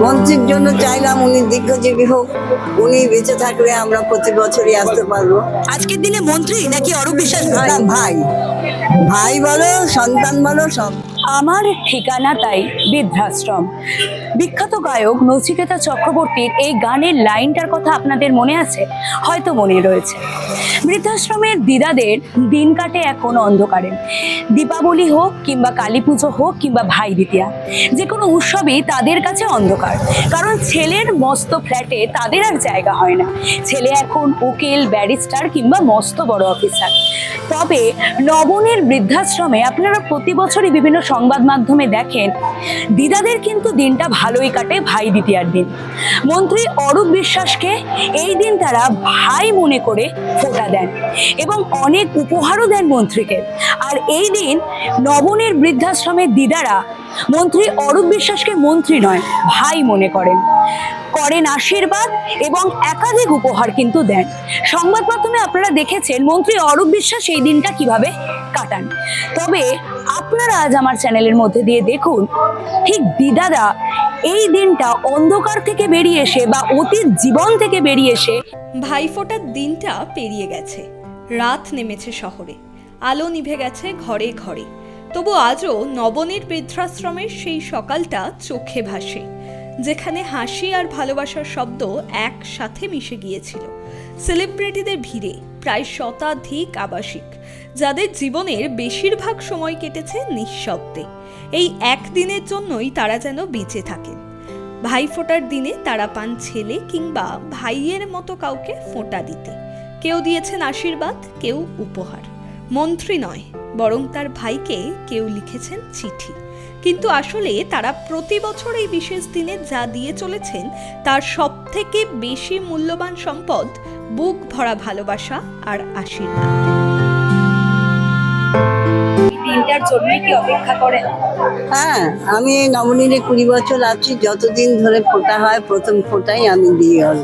মন্ত্রীর জন্য চাইলাম উনি দীর্ঘজীবী হোক উনি বেঁচে থাকলে আমরা প্রতি বছরই আসতে পারব। আজকের দিনে মন্ত্রী নাকি অরূপ বিশ্বাস? ভাই ভাই। ভাই বলো সন্তান বলো সব। আমার ঠিকানা তাই বৃদ্ধাশ্রম। বিখ্যাত গায়ক নচিকেতা চক্রবর্তীর এই গানের লাইনটার কথা আপনাদের মনে আছে? হয়তো মনে রয়েছে। বৃদ্ধাশ্রমের দিদাদের দিন কাটে এখন অন্ধকারে। দীপাবলি হোক কিংবা কালী পুজো হোক কিংবা ভাই দ্বিতীয়া, যে কোনো উৎসবই তাদের কাছে অন্ধকার। কারণ ছেলের মস্ত ফ্ল্যাটে তাদের আর জায়গা হয় না। ছেলে এখন উকিল, ব্যারিস্টার কিংবা মস্ত বড় অফিসার। তবে নবনের বৃদ্ধাশ্রমে আপনারা প্রতি বছরই বিভিন্ন সংবাদ মাধ্যমে দেখেন, দিদাদের কিন্তু দিনটা ভালোই কাটে ভাই দ্বিতীয়ার দিন। মন্ত্রী অরূপ বিশ্বাসকে এই দিন তারা ভাই মনে করে ফোটা দেন এবং অনেক উপহারও দেন মন্ত্রীকে। আর এই দিন নবনের বৃদ্ধাশ্রমের দিদারা মন্ত্রী অরূপ বিশ্বাসকে মন্ত্রী নয়, ভাই মনে করেন। করেন আশীর্বাদ এবং একাধিক উপহার কিন্তু দেন। সংবাদ মাধ্যমে আপনারা দেখেছেন মন্ত্রী অরূপ বিশ্বাস এই দিনটা কীভাবে কাটান। তবে আপনারা আজ আমার চ্যানেলের মধ্যে দিয়ে দেখুন, ঠিক দিদাদা এই দিনটা অন্ধকার থেকে বেরিয়ে এসে বা অতীত জীবন থেকে বেরিয়ে এসে ভাইফোঁটার দিনটা পেরিয়ে গেছে। রাত নেমেছে শহরে। আলো নিভে গেছে ঘরে ঘরে। তবু আজও নবনীর বৃদ্ধাশ্রমের সেই সকালটা চোখে ভাসে। যেখানে হাসি আর ভালোবাসার শব্দ একসাথে মিশে গিয়েছিল। সেলিব্রিটিদের ভিড়ে প্রায় শতাধিক আবাসিক, যাদের জীবনের বেশিরভাগ সময় কেটেছে নিঃশব্দে। এই একদিনের জন্যই তারা যেন বেঁচে থাকেন। ভাই ফোঁটার দিনে তারা পান ছেলে কিংবা ভাইয়ের মতো কাউকে ফোঁটা দিতে। কেউ দিয়েছেন আশীর্বাদ, কেউ উপহার। মন্ত্রী নয়, বরং তার ভাইকে কেউ লিখেছেন চিঠি। কিন্তু আসলে তারা প্রতি বছর এই বিশেষ দিনে যা দিয়ে চলেছেন তার সব থেকে বেশি মূল্যবান সম্পদ বুক ভরা ভালোবাসা আর আশীর্বাদ। দিনটার জন্যই কি অপেক্ষা করেন? হ্যাঁ আমি এই নবনীরে কুড়ি বছর আছি যতদিন ধরে ফোটা হয় প্রথম ফোটাই আমি দিয়ে হল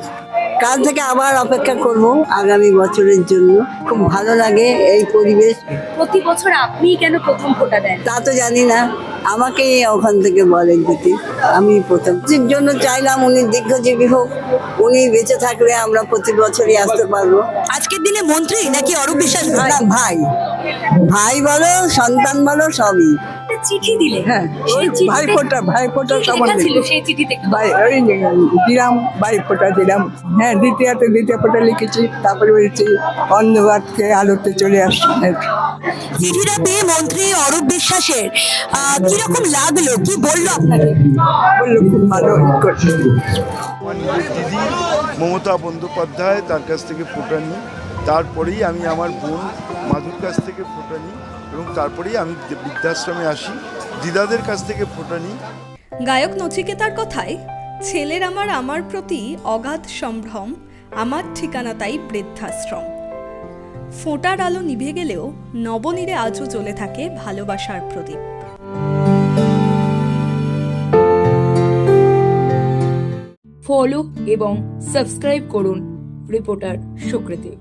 কাল থেকে আবার অপেক্ষা করব আগামী বছরের জন্য। খুব ভালো লাগে এই পরিবেশ। প্রতি বছর আপনি কেন প্রথম ফোটা দেন? তা তো জানি না। আমাকেই ওখান থেকে বলেন দিতে আমি প্রথম। জন্য চাইলাম উনি দীর্ঘজীবী হোক উনি বেঁচে থাকলে আমরা প্রতি বছরই আসতে পারব। আজকের দিনে মন্ত্রী নাকি অরূপ বিশ্বাস? ভাই। ভাই বলো সন্তান বলো সবই। চিঠি দিলে হ্যাঁ সেই ভাইফোঁটা ভাইফোঁটা কি লেখা ছিল সেই চিঠিতে? ভাই ওই দিলাম ভাইফোঁটা দিলাম হ্যাঁ দ্বিতীয়তে দ্বিতীয় ফোঁটা লিখেছি তারপরে বলছি অন্ধকারকে আলোতে চলে আসছি। চিঠিটা পেয়ে মন্ত্রী অরূপ বিশ্বাসের কীরকম লাগল? কি বলল আপনাকে? বলল খুব ভালো দিদি মমতা বন্দ্যোপাধ্যায় তার কাছ থেকে ফোটা নিই। তারপরেই আমি আমার বোন মাধুর কাছ থেকে ফোটা নিই। এবং তারপরেই আমি বৃদ্ধাশ্রমে আসি দিদাদের কাছ থেকে ফোটা নিই। গায়ক নচিকেতার কথায় ছেলের আমার আমার প্রতি অগাধ সম্ভ্রম আমার ঠিকানা তাই বৃদ্ধাশ্রম। ফোঁটার আলো নিভে গেলেও নবনীরে আজও চলে থাকে ভালোবাসার প্রদীপ। ফলো এবং সাবস্ক্রাইব করুন রিপোর্টার সুকৃতি।